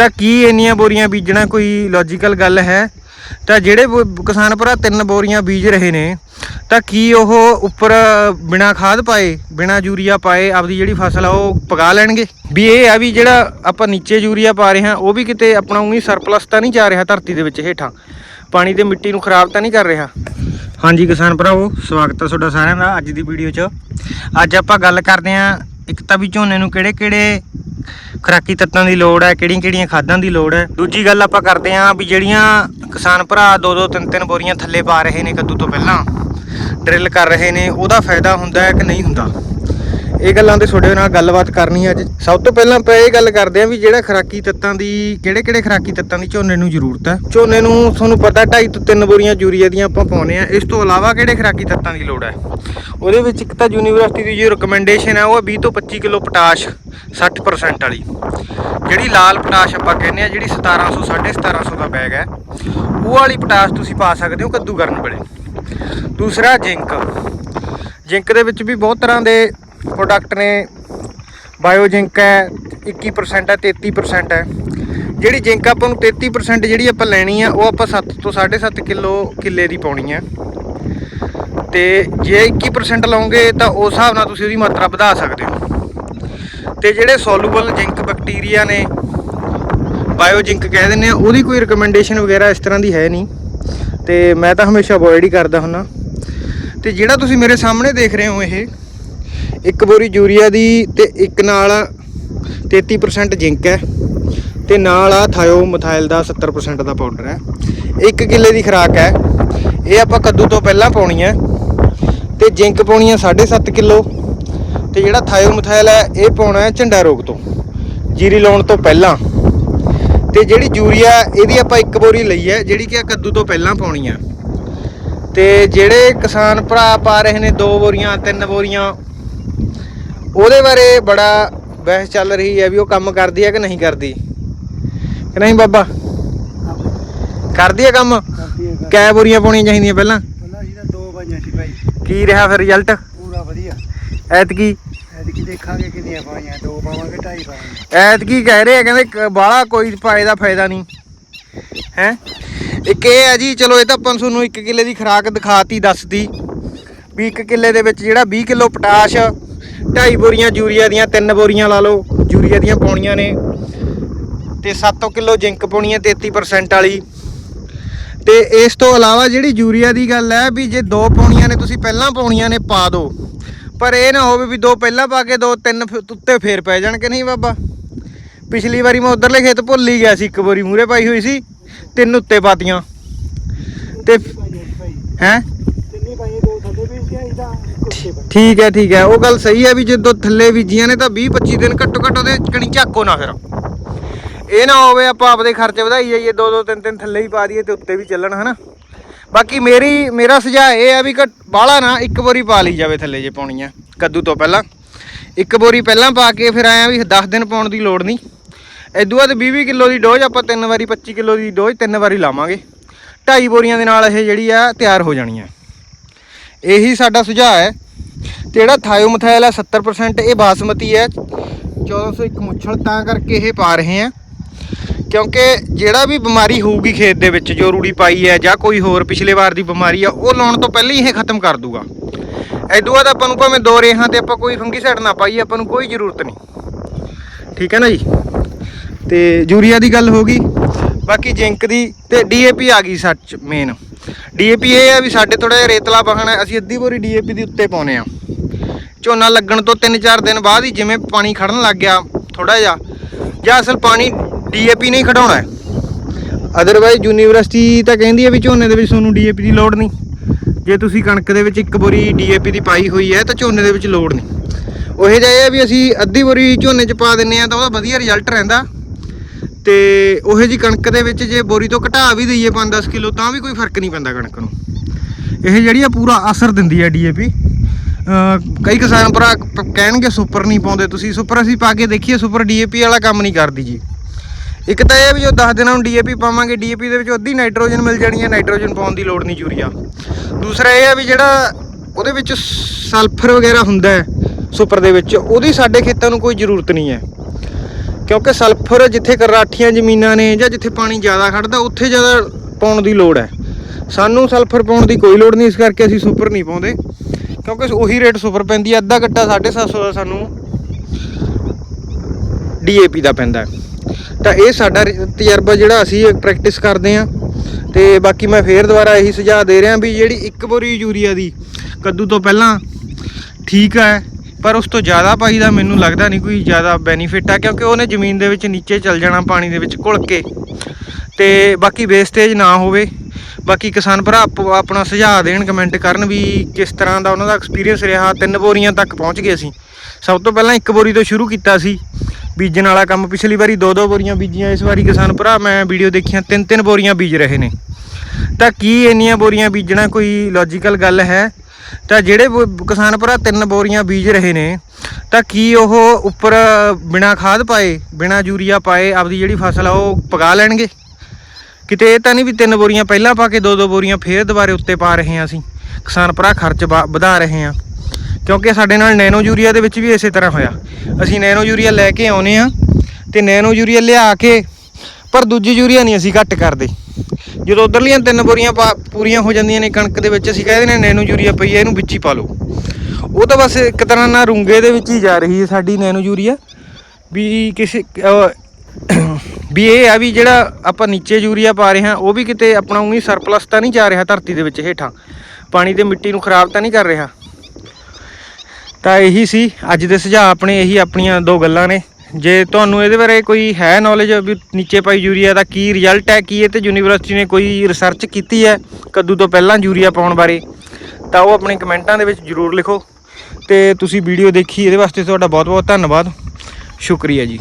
ਤਾਂ ਕੀ ਇੰਨੀਆਂ ਬੋਰੀਆਂ ਬੀਜਣਾ ਕੋਈ ਲੌਜੀਕਲ ਗੱਲ ਹੈ? ਤਾਂ ਜਿਹੜੇ ਕਿਸਾਨ ਭਰਾ ਤਿੰਨ ਬੋਰੀਆਂ ਬੀਜ ਰਹੇ ਨੇ, ਤਾਂ ਕੀ ਉਹ ਉੱਪਰ ਬਿਨਾ ਖਾਦ ਪਾਏ, ਬਿਨਾ ਯੂਰੀਆ ਪਾਏ ਆਪਦੀ ਜਿਹੜੀ ਫਸਲ ਆ ਉਹ ਪਕਾ ਲੈਣਗੇ? ਵੀ ਇਹ ਆ ਵੀ ਜਿਹੜਾ ਆਪਾਂ ਨੀਚੇ ਯੂਰੀਆ ਪਾ ਰਹੇ ਹਾਂ, ਉਹ ਵੀ ਕਿਤੇ ਆਪਣਾ ਉਹੀ ਸਰਪਲਸ ਤਾਂ ਨਹੀਂ ਜਾ ਰਿਹਾ ਧਰਤੀ ਦੇ ਵਿੱਚ ਹੇਠਾਂ। ਪਾਣੀ ਤੇ ਮਿੱਟੀ ਨੂੰ ਖਰਾਬ ਤਾਂ ਨਹੀਂ ਕਰ ਰਿਹਾ। ਹਾਂਜੀ ਕਿਸਾਨ ਭਰਾਵੋ, ਸਵਾਗਤ ਹੈ ਤੁਹਾਡਾ ਸਾਰਿਆਂ ਦਾ ਅੱਜ ਦੀ ਵੀਡੀਓ 'ਚ। ਅੱਜ ਆਪਾਂ ਗੱਲ ਕਰਦੇ ਹਾਂ ਇੱਕ ਤਾਂ ਵੀ ਝੋਨੇ ਨੂੰ ਕਿਹੜੇ ਕਿਹੜੇ ਖੁਰਾਕੀ ਤੱਤਾਂ ਦੀ ਲੋੜ ਹੈ, ਕਿਹੜੀਆਂ ਕਿਹੜੀਆਂ ਖਾਦਾਂ ਦੀ ਲੋੜ ਹੈ। ਦੂਜੀ ਗੱਲ ਆਪਾਂ ਕਰਦੇ ਹਾਂ ਵੀ ਜਿਹੜੀਆਂ ਕਿਸਾਨ ਭਰਾ ਦੋ ਦੋ ਤਿੰਨ ਤਿੰਨ ਬੋਰੀਆਂ ਥੱਲੇ ਪਾ ਰਹੇ ਨੇ ਕੱਦੂ ਤੋਂ ਪਹਿਲਾਂ, ਡਰਿਲ ਕਰ ਰਹੇ ਨੇ, ਉਹਦਾ ਫਾਇਦਾ ਹੁੰਦਾ ਹੈ ਕਿ ਨਹੀਂ ਹੁੰਦਾ? ਇਹ ਗੱਲਾਂ ਤੇ ਤੁਹਾਡੇ ਨਾਲ ਗੱਲਬਾਤ ਕਰਨੀ ਹੈ ਅੱਜ। ਸਭ ਤੋਂ ਪਹਿਲਾਂ ਆਪਾਂ ਇਹ ਗੱਲ ਕਰਦੇ ਹਾਂ ਵੀ ਜਿਹੜਾ ਖਰਾਕੀ ਤੱਤਾਂ ਦੀ, ਕਿਹੜੇ ਕਿਹੜੇ ਖਰਾਕੀ ਤੱਤਾਂ ਦੀ ਝੋਨੇ ਨੂੰ ਜ਼ਰੂਰਤ ਹੈ ਝੋਨੇ ਨੂੰ ਤੁਹਾਨੂੰ ਪਤਾ 2.5 ਤੋਂ 3 ਬੋਰੀਆਂ ਯੂਰੀਆ ਦੀਆਂ ਆਪਾਂ ਪਾਉਨੇ ਆ। ਇਸ ਤੋਂ ਇਲਾਵਾ ਕਿਹੜੇ ਖਰਾਕੀ ਤੱਤਾਂ ਦੀ ਲੋੜ ਹੈ ਉਹਦੇ ਵਿੱਚ ਇੱਕ ਤਾਂ ਯੂਨੀਵਰਸਿਟੀ ਦੀ ਜੋ ਰਿਕਮੈਂਡੇਸ਼ਨ ਹੈ ਉਹ ਹੈ 20 ਤੋਂ 25 ਕਿਲੋ ਪੋਟਾਸ਼ 60% ਵਾਲੀ। ਜਿਹੜੀ ਲਾਲ ਪੋਟਾਸ਼ ਆਪਾਂ ਕਹਿੰਦੇ ਆ, ਜਿਹੜੀ 1700 1750 ਦਾ ਬੈਗ ਹੈ ਉਹ ਵਾਲੀ ਪੋਟਾਸ਼ ਤੁਸੀਂ ਪਾ ਸਕਦੇ ਹੋ ਕੱਦੂ ਕਰਨ ਵੇਲੇ। ਦੂਸਰਾ, ਜਿੰਕ। ਜਿੰਕ ਦੇ ਵਿੱਚ ਵੀ ਬਹੁਤ ਤਰ੍ਹਾਂ ਦੇ ਪ੍ਰੋਡਕਟ ਨੇ ਬਾਇਓ ਜਿੰਕ ਹੈ 21% ਹੈ 33% ਹੈ। ਜਿਹੜੀ ਜਿੰਕ ਆਪਾਂ ਨੂੰ 33% ਜਿਹੜੀ ਆਪਾਂ ਲੈਣੀ ਆ, ਉਹ ਆਪਾਂ 7 ਤੋਂ 7.5 ਕਿਲੋ ਕਿੱਲੇ ਦੀ ਪਾਉਣੀ ਹੈ ਤੇ ਜੇ 21% ਲਾਉਂਗੇ ਤਾਂ ਉਸ ਹਿਸਾਬ ਨਾਲ ਤੁਸੀਂ ਉਹਦੀ ਮਾਤਰਾ ਵਧਾ ਸਕਦੇ ਹੋ। ਤੇ ਜਿਹੜੇ ਸੋਲੂਬਲ ਜਿੰਕ ਬੈਕਟੀਰੀਆ ਨੇ ਬਾਇਓ ਜਿੰਕ ਕਹਿ ਦਿੰਦੇ ਆ, ਉਹਦੀ ਕੋਈ ਰეკਮੈਂਡੇਸ਼ਨ ਵਗੈਰਾ ਇਸ ਤਰ੍ਹਾਂ ਦੀ ਹੈ ਨਹੀਂ। ਤੇ ਮੈਂ ਤਾਂ ਹਮੇਸ਼ਾ ਅਵੋਇਡ ਹੀ ਕਰਦਾ ਹੁੰਨਾ। ਤੇ ਜਿਹੜਾ ਤੁਸੀਂ ਮੇਰੇ ਸਾਹਮਣੇ ਦੇਖ ਰਹੇ ਹੋ ਇਹ ਇੱਕ ਬੋਰੀ ਯੂਰੀਆ ਦੀ ਤੇ ਇੱਕ ਨਾਲ 33% ਜਿੰਕ ਹੈ ਤੇ ਨਾਲ ਆ ਥਾਇਓ ਮਥਾਇਲ ਦਾ 70% ਦਾ ਪਾਊਡਰ ਹੈ। 1 ਕਿੱਲੇ ਦੀ ਖੁਰਾਕ ਹੈ। ਇਹ ਆਪਾਂ ਕੱਦੂ ਤੋਂ ਪਹਿਲਾਂ ਪਾਉਣੀ ਹੈ। ਤੇ ਜਿੰਕ ਪਾਉਣੀ ਹੈ 7.5 ਕਿਲੋ। ਤੇ ਜਿਹੜਾ ਥਾਇਓ ਮਥਾਇਲ ਹੈ, ਇਹ ਪਾਉਣਾ ਹੈ ਝੰਡਾ ਰੋਗ ਤੋਂ। ਜੀਰੀ ਲਾਉਣ ਤੋਂ ਪਹਿਲਾਂ। ਤੇ ਜਿਹੜੀ ਯੂਰੀਆ, ਇਹਦੀ ਆਪਾਂ ਇੱਕ ਬੋਰੀ ਲਈ ਹੈ, ਜਿਹੜੀ ਕਿ ਆ ਕੱਦੂ ਤੋਂ ਪਹਿਲਾਂ ਪਾਉਣੀ ਹੈ। ਤੇ ਜਿਹੜੇ ਕਿਸਾਨ ਭਰਾ ਪਾ ਰਹੇ ਨੇ, ਦੋ ਬੋਰੀਆਂ, ਤਿੰਨ ਬੋਰੀਆਂ ਉਹਦੇ ਬਾਰੇ ਬੜਾ ਬਹਿਸ ਚੱਲ ਰਹੀ ਹੈ ਵੀ ਉਹ ਕੰਮ ਕਰਦੀ ਹੈ ਕਿ ਨਹੀਂ ਕਰਦੀ? ਕਿ ਨਹੀਂ ਬਾਬਾ? ਕਰਦੀ ਹੈ ਕੰਮ। ਕੈ ਬੋਰੀਆਂ ਪਾਉਣੀਆਂ ਚਾਹੀਦੀਆਂ ਪਹਿਲਾਂ? ਪਹਿਲਾਂ ਸੀ ਤਾਂ ਦੋ ਪਾਈਆਂ ਸੀ ਭਾਈ। ਕੀ ਰਿਹਾ ਫਿਰ ਰਿਜ਼ਲਟ ਪੂਰਾ ਵਧੀਆ। ਐਤਕੀ? ਐਤਕੀ ਦੇਖਾਂਗੇ ਕਿੰਨੀਆਂ ਪਾਈਆਂ ਦੋ ਪਾਵਾਂਗੇ ਢਾਈ ਪਾਵਾਂਗੇ। ਐਤਕੀ ਕਹਿ ਰਹੇ ਆ ਕਹਿੰਦੇ ਬਾਲਾ ਕੋਈ ਪਾਏ ਦਾ ਫਾਇਦਾ ਨਹੀਂ। ਹੈ? ਇੱਕ ਇਹ ਹੈ ਜੀ ਚਲੋ ਇਹ ਤਾਂ ਆਪਾਂ ਤੁਹਾਨੂੰ 1 ਕਿੱਲੇ ਦੀ ਖੁਰਾਕ ਦਿਖਾਤੀ ਦੱਸਦੀ ਵੀ 1 ਕਿੱਲੇ ਦੇ ਵਿੱਚ ਜਿਹੜਾ 20 ਕਿਲੋ ਪੋਟਾਸ਼ ਢਾਈ ਬੋਰੀਆਂ ਯੂਰੀਆ ਦੀਆਂ, ਤਿੰਨ ਬੋਰੀਆਂ ਲਾ ਲਓ, ਯੂਰੀਆ ਦੀਆਂ ਪਾਉਣੀਆਂ ਨੇ। ਤੇ 7 ਕਿਲੋ ਜਿੰਕ ਪਾਉਣੀ ਹੈ 33% ਵਾਲੀ। ਤੇ ਇਸ ਤੋਂ ਇਲਾਵਾ ਜਿਹੜੀ ਯੂਰੀਆ ਦੀ ਗੱਲ ਹੈ ਵੀ ਜੇ ਦੋ ਪਾਉਣੀਆਂ ਨੇ, ਤੁਸੀਂ ਪਹਿਲਾਂ ਪਾਉਣੀਆਂ ਨੇ, ਪਾ ਦਿਓ ਪਰ ਇਹ ਨਾ ਹੋਵੇ ਵੀ ਦੋ ਪਹਿਲਾਂ ਪਾ ਕੇ ਦੋ, ਤਿੰਨ ਫਿਰ ਉੱਤੇ ਫੇਰ ਪੈ ਜਾਣ ਕਿ ਨਹੀਂ ਬਾਬਾ, ਪਿਛਲੀ ਵਾਰੀ ਮੈਂ ਉਧਰਲੇ ਖੇਤ ਭੁੱਲ ਹੀ ਗਿਆ ਸੀ, ਇੱਕ ਵਾਰੀ ਮੂਰੇ ਪਾਈ ਹੋਈ ਸੀ, ਤਿੰਨ ਉੱਤੇ ਪਾਤੀਆਂ। ਤੇ ਭਾਈ ਹੈ ਤਿੰਨੇ ਪਾਈਆਂ ਦੋ ਥੱਲੇ ਵੀ ਸੀ ਇਹਦਾ ਕੁੱਤੇ ਪਾਈ ਠੀਕ ਹੈ ਠੀਕ ਹੈ। ਉਹ ਗੱਲ ਸਹੀ ਹੈ ਵੀ ਜਦੋਂ ਥੱਲੇ ਬੀਜੀਆਂ ਨੇ ਤਾਂ 20 25 ਦਿਨ ਘੱਟੋ ਘੱਟ ਉਹਦੇ ਕਣੀ ਝਾਕੋ ਨਾ ਫਿਰ। ਇਹ ਨਾ ਹੋਵੇ ਆਪਾਂ ਆਪਦੇ ਖਰਚੇ ਵਧਾਈ ਜਾਈਏ ਦੋ ਦੋ ਤਿੰਨ ਤਿੰਨ ਥੱਲੇ ਹੀ ਪਾ ਦਈਏ ਤੇ ਉੱਤੇ ਵੀ ਚੱਲਣ, ਹਨਾ? ਬਾਕੀ ਮੇਰੀ, ਮੇਰਾ ਸੁਝਾਅ ਇਹ ਆ ਵੀ ਘੱਟ- ਬਾਹਲਾ ਨਾ ਇੱਕ ਵਾਰੀ ਪਾ ਲਈ ਜਾਵੇ ਥੱਲੇ ਜੇ ਪਾਉਣੀ ਆ, ਕੱਦੂ ਤੋਂ ਪਹਿਲਾਂ। ਇੱਕ ਬੋਰੀ ਪਹਿਲਾਂ ਪਾ ਕੇ ਫਿਰ ਆਇਆ ਵੀ 10 ਦਿਨ ਪਾਉਣ ਦੀ ਲੋੜ ਨਹੀਂ। ਇਦੋਂ ਬਾਅਦ 20 20 ਕਿਲੋ ਦੀ ਡੋਜ਼ ਆਪਾਂ ਤਿੰਨ ਵਾਰੀ 25 ਕਿਲੋ ਦੀ ਡੋਜ਼ ਤਿੰਨ ਵਾਰੀ ਲਾਵਾਂਗੇ। ਢਾਈ ਬੋਰੀਆਂ ਦੇ ਨਾਲ ਇਹ ਜਿਹੜੀ ਆ ਤਿਆਰ ਹੋ ਜਾਣੀ ਆ। ਇਹੀ ਸਾਡਾ ਸੁਝਾਅ ਹੈ। ਤੇ ਜਿਹੜਾ ਥਾਇਓਮਥਾਇਲ ਹੈ 70% ਇਹ ਬਾਸਮਤੀ ਹੈ। 1401 ਮੁੱਛਲ ਤਾਂ ਕਰਕੇ ਇਹ ਪਾ ਰਹੇ ਆ। ਕਿਉਂਕਿ ਜਿਹੜਾ ਵੀ ਬਿਮਾਰੀ ਹੋਊਗੀ ਖੇਤ ਦੇ ਵਿੱਚ, ਜੋ ਰੂੜੀ ਪਾਈ ਹੈ ਜਾਂ ਕੋਈ ਹੋਰ ਪਿਛਲੇ ਵਾਰ ਦੀ ਬਿਮਾਰੀ ਆ, ਉਹ ਲਾਉਣ ਤੋਂ ਪਹਿਲਾਂ ਹੀ ਇਹ ਖਤਮ ਕਰ ਦੂਗਾ। ਐਦੋਂ ਬਾਅਦ ਆਪਾਂ ਨੂੰ ਭਾਵੇਂ ਦੋ ਰੇਹਾਂ ਤੇ ਆਪਾਂ ਕੋਈ ਫੰਗੀਸਾਈਡ ਨਾ ਪਾਈਏ, ਆਪਾਂ ਨੂੰ ਕੋਈ ਜ਼ਰੂਰਤ ਨਹੀਂ। ਠੀਕ ਹੈ ਨਾ ਜੀ? ਤੇ ਯੂਰੀਆ ਦੀ ਗੱਲ ਹੋ ਗਈ। ਬਾਕੀ ਜਿੰਕ ਦੀ ਤੇ ਡੀਏਪੀ ਆ ਗਈ ਸੱਚ ਮੇਨ ਡੀਏਪੀ ਇਹ ਆ ਵੀ ਸਾਡੇ ਥੋੜਾ ਜਿਹਾ ਰੇਤਲਾ ਵਾਹਣ ਹੈ ਅਸੀਂ ਅੱਧੀ ਬੋਰੀ ਡੀਏਪੀ ਦੇ ਉੱਤੇ ਪਾਉਨੇ ਆ। ਝੋਨਾ ਲੱਗਣ ਤੋਂ 3-4 ਦਿਨ ਬਾਅਦ ਹੀ ਜਿਵੇਂ ਪਾਣੀ ਖੜਨ ਲੱਗ ਗਿਆ ਥੋੜਾ ਜਿਹਾ। ਜਾਂ ਅਸਲ ਪਾਣੀ ਡੀਏਪੀ ਨਹੀਂ ਖੜਾਉਣਾ ਹੈ। ਅਦਰਵਾਈਜ਼ ਯੂਨੀਵਰਸਿਟੀ ਤਾਂ ਕਹਿੰਦੀ ਹੈ ਵੀ ਝੋਨੇ ਦੇ ਵਿੱਚ ਤੁਹਾਨੂੰ ਡੀਏਪੀ ਦੀ ਲੋੜ ਨਹੀਂ। ਜੇ ਤੁਸੀਂ ਕਣਕ ਦੇ ਵਿੱਚ ਇੱਕ ਬੋਰੀ ਡੀਏਪੀ ਦੀ ਪਾਈ ਹੋਈ ਹੈ, ਤਾਂ ਝੋਨੇ ਦੇ ਵਿੱਚ ਲੋੜ ਨਹੀਂ। ਉਹ ਇਹ ਜਿਹਾ ਇਹ ਆ ਵੀ ਅਸੀਂ ਅੱਧੀ ਬੋਰੀ ਝੋਨੇ 'ਚ ਪਾ ਦਿੰਨੇ ਆ ਤਾਂ ਉਹਦਾ ਵਧੀਆ ਰਿਜ਼ਲਟ ਰਹਿੰਦਾ। ਤੇ ਉਹੇ ਜੀ ਕਣਕ ਦੇ ਵਿੱਚ ਜੇ ਬੋਰੀ ਤੋਂ ਘਟਾ ਵੀ ਦਈਏ 5-10 ਕਿਲੋ, ਤਾਂ ਵੀ ਕੋਈ ਫ਼ਰਕ ਨਹੀਂ ਪੈਂਦਾ ਕਣਕ ਨੂੰ। ਇਹ ਜਿਹੜੀ ਆ ਪੂਰਾ ਅਸਰ ਦਿੰਦੀ ਹੈ ਡੀਏਪੀ ਕਈ ਕਿਸਾਨ ਭਰਾ ਕਹਿਣਗੇ ਸੁਪਰ ਨਹੀਂ ਪਾਉਂਦੇ ਤੁਸੀਂ। ਸੁਪਰ ਅਸੀਂ ਪਾ ਕੇ ਦੇਖੀਏ, ਸੁਪਰ ਡੀਏਪੀ ਵਾਲਾ ਕੰਮ ਨਹੀਂ ਕਰਦੀ ਜੀ। ਇੱਕ ਤਾਂ ਇਹ ਆ ਵੀ ਜੋ 10 ਦਿਨਾਂ ਨੂੰ ਡੀਏਪੀ ਪਾਵਾਂਗੇ ਡੀਏਪੀ ਦੇ ਵਿੱਚ ਅੱਧੀ ਨਾਈਟ੍ਰੋਜਨ ਮਿਲ ਜਾਣੀ ਹੈ, ਨਾਈਟ੍ਰੋਜਨ ਪਾਉਣ ਦੀ ਲੋੜ ਨਹੀਂ ਯੂਰੀਆ। ਦੂਸਰਾ ਇਹ ਆ ਵੀ ਜਿਹੜਾ ਉਹਦੇ ਵਿੱਚ ਸਲਫਰ ਵਗੈਰਾ ਹੁੰਦਾ ਹੈ, ਸੁਪਰ ਦੇ ਵਿੱਚ, ਉਹਦੀ ਸਾਡੇ ਖੇਤਾਂ ਨੂੰ ਕੋਈ ਜ਼ਰੂਰਤ ਨਹੀਂ ਹੈ। ਕਿਉਂਕਿ ਸਲਫਰ ਜਿੱਥੇ ਕਰਾਠੀਆਂ ਜ਼ਮੀਨਾਂ ਨੇ ਜਾਂ ਜਿੱਥੇ ਪਾਣੀ ਜ਼ਿਆਦਾ ਖੜਦਾ ਉੱਥੇ ਜ਼ਿਆਦਾ ਪਾਉਣ ਦੀ ਲੋੜ ਹੈ। ਸਾਨੂੰ ਸਲਫਰ ਪਾਉਣ ਦੀ ਕੋਈ ਲੋੜ ਨਹੀਂ, ਇਸ ਕਰਕੇ ਅਸੀਂ ਸੁਪਰ ਨਹੀਂ ਪਾਉਂਦੇ। ਕਿਉਂਕਿ ਉਹੀ ਰੇਟ ਸੁਪਰ ਪੈਂਦੀ ਹੈ ਅੱਧਾ ਗੱਟਾ 750 ਦਾ ਸਾਨੂੰ ਡੀਏਪੀ ਦਾ ਪੈਂਦਾ। ਤਾਂ ਇਹ ਸਾਡਾ ਤਜਰਬਾ ਜਿਹੜਾ ਅਸੀਂ ਪ੍ਰੈਕਟਿਸ ਕਰਦੇ ਹਾਂ। ਤੇ ਬਾਕੀ ਮੈਂ ਫੇਰ ਦੁਬਾਰਾ ਇਹੀ ਸੁਝਾਅ ਦੇ ਰਿਹਾ ਵੀ ਜਿਹੜੀ ਇੱਕ ਬੋਰੀ ਯੂਰੀਆ ਦੀ ਕੱਦੂ ਤੋਂ ਪਹਿਲਾਂ ਠੀਕ ਹੈ, ਪਰ ਉਸ ਤੋਂ ਜ਼ਿਆਦਾ ਪਾਈਦਾ ਮੈਨੂੰ ਲੱਗਦਾ ਨਹੀਂ ਕੋਈ ਜ਼ਿਆਦਾ ਬੈਨੀਫਿਟ ਆ, ਕਿਉਂਕਿ ਉਹਨੇ ਜ਼ਮੀਨ ਦੇ ਵਿੱਚ ਨੀਚੇ ਚਲ ਜਾਣਾ, ਪਾਣੀ ਦੇ ਵਿੱਚ ਘੁਲ ਕੇ। ਤੇ ਬਾਕੀ ਵੇਸਟੇਜ ਨਾ ਹੋਵੇ। ਬਾਕੀ ਕਿਸਾਨ ਭਰਾ ਆਪੋ ਆਪਣਾ ਸੁਝਾਅ ਦੇਣ ਕਮੈਂਟ ਕਰਨ ਵੀ ਕਿਸ ਤਰ੍ਹਾਂ ਦਾ ਉਹਨਾਂ ਦਾ ਐਕਸਪੀਰੀਅੰਸ ਰਿਹਾ। ਤਿੰਨ ਬੋਰੀਆਂ ਤੱਕ ਪਹੁੰਚ ਗਏ ਅਸੀਂ। ਸਭ ਤੋਂ ਪਹਿਲਾਂ ਇੱਕ ਬੋਰੀ ਤੋਂ ਸ਼ੁਰੂ ਕੀਤਾ ਸੀ। ਬੀਜਣ ਵਾਲਾ ਕੰਮ ਪਿਛਲੀ ਵਾਰੀ ਦੋ ਦੋ ਬੋਰੀਆਂ ਬੀਜੀਆਂ। ਇਸ ਵਾਰੀ ਕਿਸਾਨ ਭਰਾ ਮੈਂ ਵੀਡੀਓ ਦੇਖੀਆਂ, ਤਿੰਨ ਤਿੰਨ ਬੋਰੀਆਂ ਬੀਜ ਰਹੇ ਨੇ। ਤਾਂ ਕੀ ਇੰਨੀਆਂ ਬੋਰੀਆਂ ਬੀਜਣਾ ਕੋਈ ਲੌਜੀਕਲ ਗੱਲ ਹੈ? ਤਾਂ ਜਿਹੜੇ ਬੋ- ਕਿਸਾਨ ਭਰਾ ਤਿੰਨ ਬੋਰੀਆਂ ਬੀਜ ਰਹੇ ਨੇ, ਤਾਂ ਕੀ ਉਹ ਉੱਪਰ ਬਿਨਾ ਖਾਦ ਪਾਏ, ਬਿਨਾ ਯੂਰੀਆ ਪਾਏ, ਆਪਦੀ ਜਿਹੜੀ ਫਸਲ ਆ ਉਹ ਪਗਾ ਲੈਣਗੇ? ਕਿਤੇ ਇਹ ਤਾਂ ਨਹੀਂ ਵੀ ਤਿੰਨ ਬੋਰੀਆਂ ਪਹਿਲਾਂ ਪਾ ਕੇ ਦੋ ਦੋ ਬੋਰੀਆਂ ਫੇਰ ਦੁਬਾਰੇ ਉੱਤੇ ਪਾ ਰਹੇ ਹਾਂ ਅਸੀਂ। ਕਿਸਾਨ ਭਰਾ ਖਰਚ ਵਾ- ਵਧਾ ਰਹੇ ਹਾਂ। ਕਿਉਂਕਿ ਸਾਡੇ ਨਾਲ ਨੈਨੋ ਯੂਰੀਆ ਦੇ ਵਿੱਚ ਵੀ ਇਸੇ ਤਰ੍ਹਾਂ ਹੋਇਆ। ਅਸੀਂ ਨੈਨੋ ਯੂਰੀਆ ਲੈ ਕੇ ਆਉਨੇ ਆ ਤੇ ਨੈਨੋ ਯੂਰੀਆ ਲਿਆ ਕੇ ਪਰ ਦੂਜੀ ਯੂਰੀਆ ਨਹੀਂ ਅਸੀਂ ਘੱਟ ਕਰਦੇ। ਜਦੋਂ ਉਧਰਲੀਆਂ ਤਿੰਨ ਬੋਰੀਆਂ ਪਾ- ਪੂਰੀਆਂ ਹੋ ਜਾਂਦੀਆਂ ਨੇ ਕਣਕ ਦੇ ਵਿੱਚ, ਅਸੀਂ ਕਹਿੰਦੇ ਨੇ ਨੈਨੋ ਯੂਰੀਆ ਪਈ ਹੈ, ਇਹਨੂੰ ਵਿੱਚ ਹੀ ਪਾ ਲਓ। ਉਹ ਤਾਂ ਬਸ ਇੱਕ ਤਰ੍ਹਾਂ ਨਾਲ ਰੁੰਗੇ ਦੇ ਵਿੱਚ ਹੀ ਜਾ ਰਹੀ ਹੈ ਸਾਡੀ ਨੈਨੋ ਯੂਰੀਆ। ਵੀ ਕਿਸੇ ਵੀ ਇਹ ਆ ਵੀ ਜਿਹੜਾ ਆਪਾਂ ਨੀਚੇ ਯੂਰੀਆ ਪਾ ਰਹੇ ਹਾਂ, ਉਹ ਵੀ ਕਿਤੇ ਆਪਣਾ ਉਹੀ ਸਰਪਲਸ ਤਾਂ ਨਹੀਂ ਜਾ ਰਿਹਾ ਧਰਤੀ ਦੇ ਵਿੱਚ ਹੇਠਾਂ। ਪਾਣੀ ਤੇ ਮਿੱਟੀ ਨੂੰ ਖਰਾਬ ਤਾਂ ਨਹੀਂ ਕਰ ਰਿਹਾ। ਤਾਂ ਇਹੀ ਸੀ, ਅੱਜ ਦੇ ਸੁਝਾਅ ਆਪਣੇ, ਇਹੀ ਆਪਣੀਆਂ ਦੋ ਗੱਲਾਂ ਨੇ। ਜੇ ਤੁਹਾਨੂੰ ਇਹਦੇ ਬਾਰੇ ਕੋਈ ਹੈ ਨੌਲੇਜ ਵੀ ਨੀਚੇ ਪਾਈ ਯੂਰੀਆ ਦਾ ਕੀ ਰਿਜ਼ਲਟ ਹੈ, ਕੀ ਇਹ ਤੇ ਯੂਨੀਵਰਸਿਟੀ ਨੇ ਕੋਈ ਰਿਸਰਚ ਕੀਤੀ ਹੈ, ਕੱਦੂ ਤੋਂ ਪਹਿਲਾਂ ਯੂਰੀਆ ਪਾਉਣ ਬਾਰੇ, ਤਾਂ ਉਹ ਆਪਣੇ ਕਮੈਂਟਾਂ ਦੇ ਵਿੱਚ ਜਰੂਰ ਲਿਖੋ। ਤੇ ਤੁਸੀਂ ਵੀਡੀਓ ਦੇਖੀ, ਇਹਦੇ ਵਾਸਤੇ ਤੁਹਾਡਾ ਬਹੁਤ ਬਹੁਤ ਧੰਨਵਾਦ। ਸ਼ੁਕਰੀਆ ਜੀ।